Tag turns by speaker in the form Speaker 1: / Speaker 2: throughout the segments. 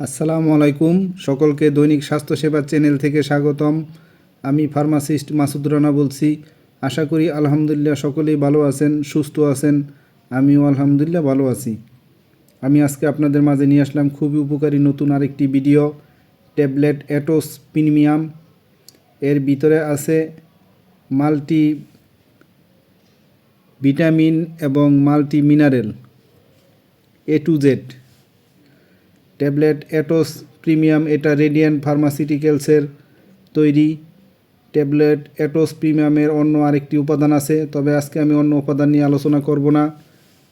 Speaker 1: আসসালামু আলাইকুম। সকলকে দৈনিক স্বাস্থ্যসেবা চ্যানেল থেকে স্বাগতম। আমি ফার্মাসিস্ট মাসুদ রানা বলছি। আশা করি আলহামদুলিল্লাহ সকলেই ভালো আছেন, সুস্থ আছেন। আমিও আলহামদুলিল্লাহ ভালো আছি। আমি আজকে আপনাদের মাঝে নিয়ে আসলাম খুবই উপকারী নতুন আরেকটি ভিডিও, ট্যাবলেট অ্যাটোস প্রিমিয়াম এর ভিতরে আছে মাল্টি ভিটামিন এবং multi mineral A to Z. Tablet Atos premium, এটা রেডিয়ান্ট ফার্মাসিউটিক্যালসের তৈরি। ট্যাবলেট অ্যাটোস প্রিমিয়ামের অন্য আরেকটি উপাদান আছে, তবে আজকে আমি অন্য উপাদান নিয়ে আলোচনা করব না।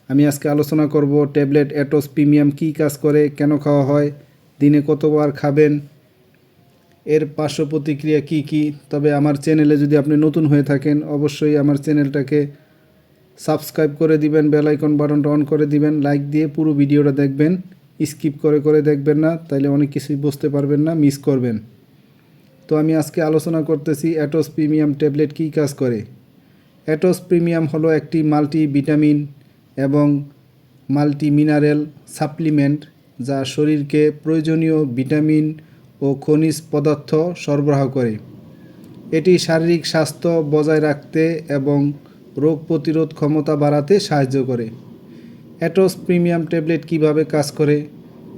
Speaker 1: আমি আজকে আলোচনা করব ট্যাবলেট অ্যাটোস প্রিমিয়াম কী কাজ করে, কেন খাওয়া হয়, দিনে কতবার খাবেন, এর পার্শ্ব প্রতিক্রিয়া কী কী। তবে আমার চ্যানেলে যদি আপনি নতুন হয়ে থাকেন, অবশ্যই আমার চ্যানেলটাকে সাবস্ক্রাইব করে দিবেন, বেল আইকন বাটনটা অন করে দিবেন, লাইক দিয়ে পুরো ভিডিওটা দেখবেন। স্কিপ করে করে দেখবেন না, তাইলে অনেক কিছুই বুঝতে পারবেন না, মিস করবেন। তো আমি আজকে আলোচনা করতেছি অ্যাটোস প্রিমিয়াম ট্যাবলেট কী কাজ করে? অ্যাটোস প্রিমিয়াম হলো একটি মাল্টি ভিটামিন এবং মাল্টি মিনারেল সাপ্লিমেন্ট যা শরীরকে প্রয়োজনীয় ভিটামিন ও খনিজ পদার্থ সরবরাহ করে। এটি শারীরিক স্বাস্থ্য বজায় রাখতে এবং রোগ প্রতিরোধ ক্ষমতা বাড়াতে সাহায্য করে। অ্যাটোস প্রিমিয়াম ট্যাবলেট কীভাবে কাজ করে?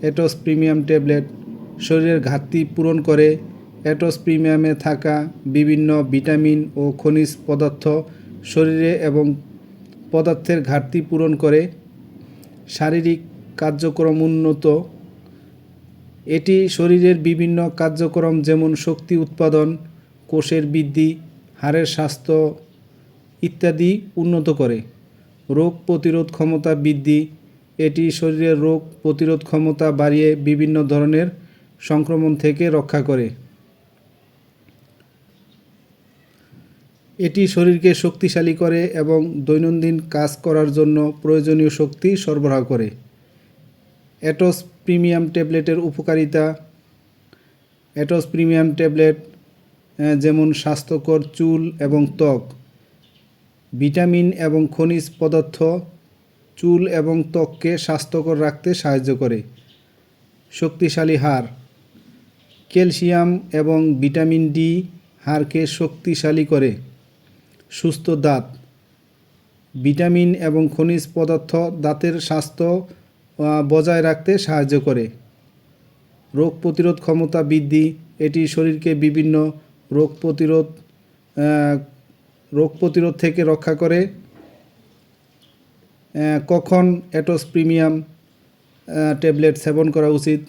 Speaker 1: অ্যাটোস প্রিমিয়াম ট্যাবলেট শরীরের ঘাটতি পূরণ করে। অ্যাটোস প্রিমিয়ামে থাকা বিভিন্ন ভিটামিন ও খনিজ পদার্থ শরীরে এবং পদার্থের ঘাটতি পূরণ করে। শারীরিক কার্যক্রম উন্নত। এটি শরীরের বিভিন্ন কার্যক্রম যেমন শক্তি উৎপাদন, কোষের বৃদ্ধি, হাড়ের স্বাস্থ্য ইত্যাদি উন্নত করে। রোগ প্রতিরোধ ক্ষমতা বৃদ্ধি এটি শরীরের রোগ প্রতিরোধ ক্ষমতা বাড়িয়ে বিভিন্ন ধরনের সংক্রমণ থেকে রক্ষা করে। এটি শরীরকে শক্তিশালী করে এবং দৈনন্দিন কাজ করার জন্য প্রয়োজনীয় শক্তি সরবরাহ করে। অ্যাটোস প্রিমিয়াম ট্যাবলেটের উপকারিতা। অ্যাটোস প্রিমিয়াম ট্যাবলেট যেমন স্বাস্থ্যকর চুল এবং ত্বক, ভিটামিন এবং খনিজ পদার্থ চুল এবং ত্বককে স্বাস্থ্যকর রাখতে সাহায্য করে। শক্তিশালী হাড়, ক্যালসিয়াম এবং ভিটামিন ডি হাড়কে শক্তিশালী করে। সুস্থ দাঁত, ভিটামিন এবং খনিজ পদার্থ দাঁতের স্বাস্থ্য বজায় রাখতে সাহায্য করে। রোগ প্রতিরোধ ক্ষমতা বৃদ্ধি, এটি শরীরকে বিভিন্ন রোগ প্রতিরোধ রোগ প্রতিরোধ থেকে রক্ষা করে। কখন অ্যাটোস প্রিমিয়াম ট্যাবলেট সেবন করা উচিত?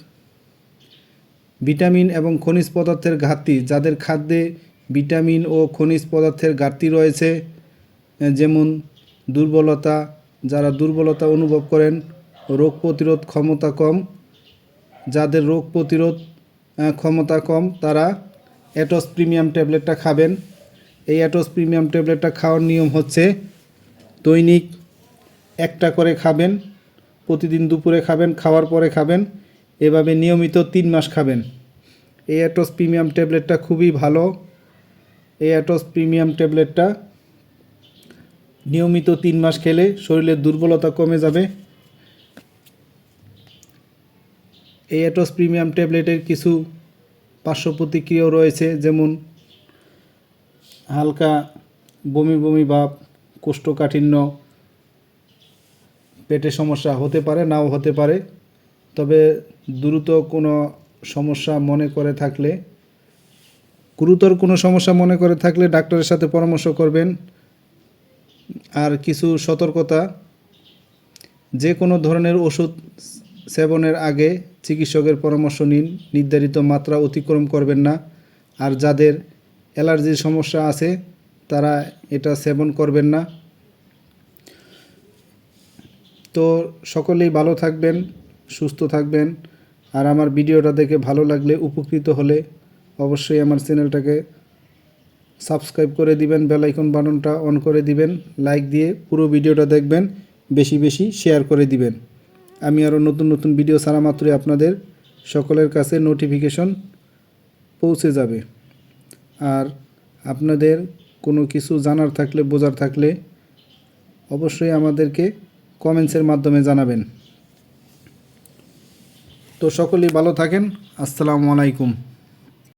Speaker 1: ভিটামিন এবং খনিজ পদার্থের ঘাটতি, যাদের খাদ্যে ভিটামিন ও খনিজ পদার্থের ঘাটতি রয়েছে যেমন দুর্বলতা, যারা দুর্বলতা অনুভব করেন, রোগ প্রতিরোধ ক্ষমতা কম, যাদের রোগ প্রতিরোধ ক্ষমতা কম, তারা অ্যাটোস প্রিমিয়াম ট্যাবলেটটা খাবেন। এই অ্যাটোস প্রিমিয়াম ট্যাবলেটটা খাওয়ার নিয়ম হচ্ছে দৈনিক একটা করে খাবেন, প্রতিদিন দুপুরে খাবেন, খাওয়ার পরে খাবেন, এভাবে নিয়মিত তিন মাস খাবেন। এই প্রিমিয়াম ট্যাবলেটটা খুবই ভালো। এই প্রিমিয়াম ট্যাবলেটটা নিয়মিত তিন মাস খেলে শরীরের দুর্বলতা কমে যাবে। এই প্রিমিয়াম ট্যাবলেটের কিছু পার্শ্ব প্রতিক্রিয়াও রয়েছে, যেমন হালকা বমি বমি ভাব, কোষ্ঠকাঠিন্য পেটের সমস্যা হতে পারে, নাও হতে পারে। তবে দ্রুত কোনো সমস্যা মনে করে থাকলে, গুরুতর কোনো সমস্যা মনে করে থাকলে ডাক্তারের সাথে পরামর্শ করবেন। আর কিছু সতর্কতা, যে কোনো ধরনের ওষুধ সেবনের আগে চিকিৎসকের পরামর্শ নিন। নির্ধারিত মাত্রা অতিক্রম করবেন না। আর যাদের অ্যালার্জির সমস্যা আছে, তারা এটা সেবন করবেন না। তো সকলেই ভালো থাকবেন, সুস্থ থাকবেন। আর আমার ভিডিওটা দেখে ভালো লাগলে, উপকৃত হলে অবশ্যই আমার চ্যানেলটাকে সাবস্ক্রাইব করে দিবেন, বেল আইকন বাটনটা অন করে দিবেন, লাইক দিয়ে পুরো ভিডিওটা দেখবেন, বেশি বেশি শেয়ার করে দিবেন। আমি আরও নতুন নতুন ভিডিও ছাড়া মাত্রই আপনাদের সকলের কাছে নোটিফিকেশন পৌঁছে যাবে। আর আপনাদের কোনো কিছু জানার থাকলে, বোঝার থাকলে অবশ্যই আমাদেরকে কমেন্টসের মাধ্যমে জানাবেন। তো সকলেই ভালো থাকেন। আসসালামু আলাইকুম।